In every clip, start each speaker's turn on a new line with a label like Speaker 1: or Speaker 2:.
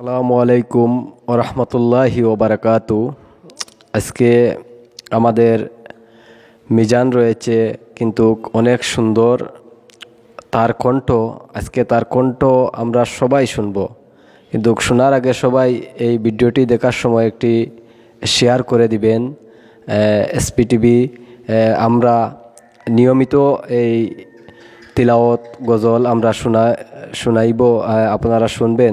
Speaker 1: আসসালামু আলাইকুম ওরহমতুল্লাহি ওবারাকাতু। আজকে আমাদের মিজান রয়েছে, কিন্তু অনেক সুন্দর তার কণ্ঠ। আজকে তার কণ্ঠ আমরা সবাই শুনব। কিন্তু শোনার আগে সবাই এই ভিডিওটি দেখার সময় একটি শেয়ার করে দিবেন। এসপিটিভি আমরা নিয়মিত এই তিলাওয়াত গজল আমরা শোনা, শোনাইব আপনারা শুনবেন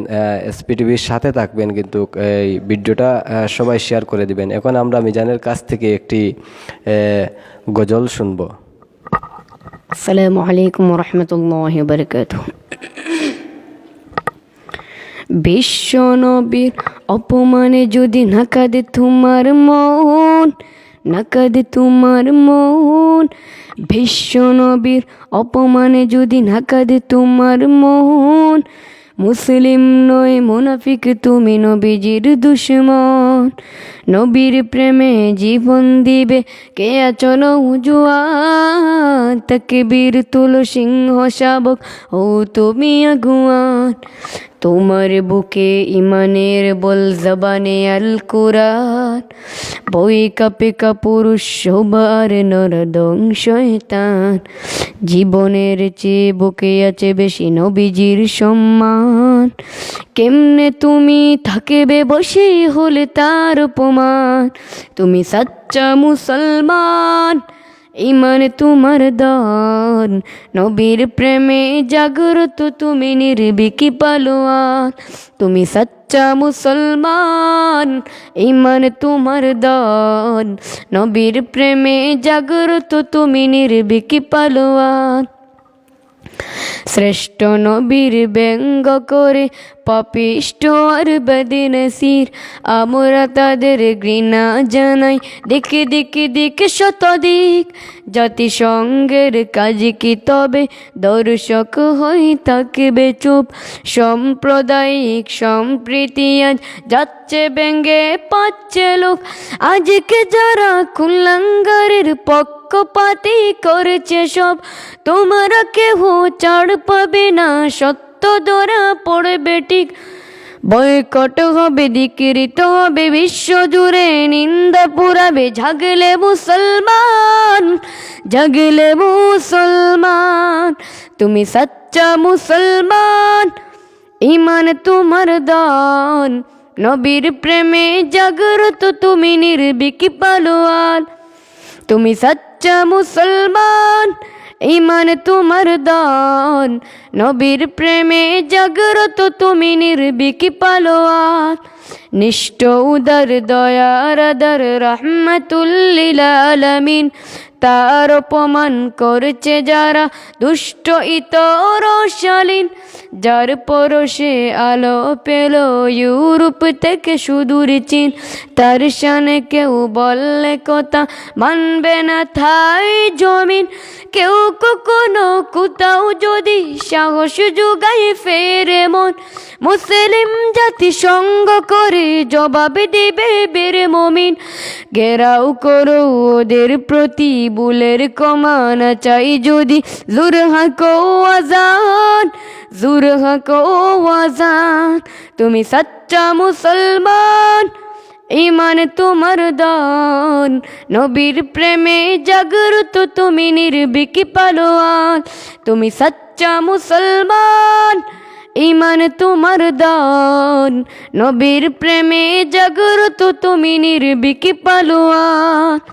Speaker 1: এসপিটিভির সাথে থাকবেন কিন্তু এই ভিডিওটা সবাই শেয়ার করে দিবেন। এখন আমরা মিজানের কাছ থেকে একটি গজল শুনব।
Speaker 2: আসসালামু আলাইকুম রহমতুল্লাহ বরকাত বিশ্ব নবীর অপমানে যদি নাকাদে তোমার মন নাকাদে তোমার মন। বিশ্ব নবীর অপমানে যদি নাকাদে তোমার মন, মুসলিম নয় মুনাফিক তুমি নবীজির দুশ্মন। নবীর প্রেমে জীবন দিবে কে আচল তাকে বীর তুল সিংহ শাবক ও তুমি আগুয়ান। তোমার বুকে ইমানের বল জবানে আল কুরান বই কাপে কাপুরুষ নরদং শয়তান জীবনের চেয়ে বুকে আছে বেশি নবীজির সম্মান। কেমনে তুমি থাকবে বসে হলে তার উপমান তুমি সাচ্চা মুসলমান। ইমান তোমার দান। নবীর প্রেমে জাগ্রত তুমি নির্বিকি পালোয়ান। তুমি সচ্চা মুসলমান, ইমান তোমার দান। নবীর প্রেমে জাগ্রত তুমি নির্বিকি পালোয়ান। শ্রেষ্ঠ নবীর ব্যঙ্গ করে পাপিষ্ট আর বদিনসির আমরা তাদের ঘৃণা জানাই। দেখে দেখে দেখে শতদিক। জাতিসংঘের কাজ কি তবে? দর্শক হই থাকবে চুপ। সাম্প্রদায়িক সম্প্রীতি আজ যাচ্ছে ব্যঙ্গে পাচ্ছে লোক। আজকে যারা কুলাঙ্গারের পক্ষপাতি করেছে সব। তোমরা কেহ চাড় পাবে না, সত্য ধরা পড়বে ঠিক। বয়কট হবে দিকৃত হবে, বিশ্ব জুড়ে নিন্দা পুরাবে। ঝাগলে মুসলমান ঝাগলে মুসলমান, তুমি সচ্চা মুসলমান ইমান তোমার দান। নবীর প্রেমে জাগ্রত তুমি নির্বিকি পালোয়ান। তুমি সচ্চা মুসলমান ইমান তোমার দান। নবীর প্রেমে জাগ্রত তুমি নির্বিকি পালোয়ান। নিষ্ঠ উদার, দয়ার দর রহমতুল্লিল আলমিন। তার অপমান করছে যারা দুষ্ট ইতর শালীন। যার পরশে আলো পেল ইউরোপ থেকে সুদূর চীন। তার সানে কেউ বললে কথা মানবে না থাই জমিন। কেউ কখনো কোথাও যদি সাহস যোগায় ফেরে মন। মুসলিম জাতি সঙ্গ করে জবাব দেবে বেরে মমিন। ঘেরাও করো ওদের প্রতি বুলের কমানা চাই যদি জুর হাকো আজান, জুর হাকো আজান। তুমি সচ্চা মুসলমান, ইমান তোমার দান। নবীর প্রেমে জাগ্রত তুমি নির্বিকি পালোয়ান। তুমি সচ্চা মুসলমান, ইমান তোমার দান। নবীর প্রেমে জাগ্রত তুমি নির্বিকি পালোয়ান।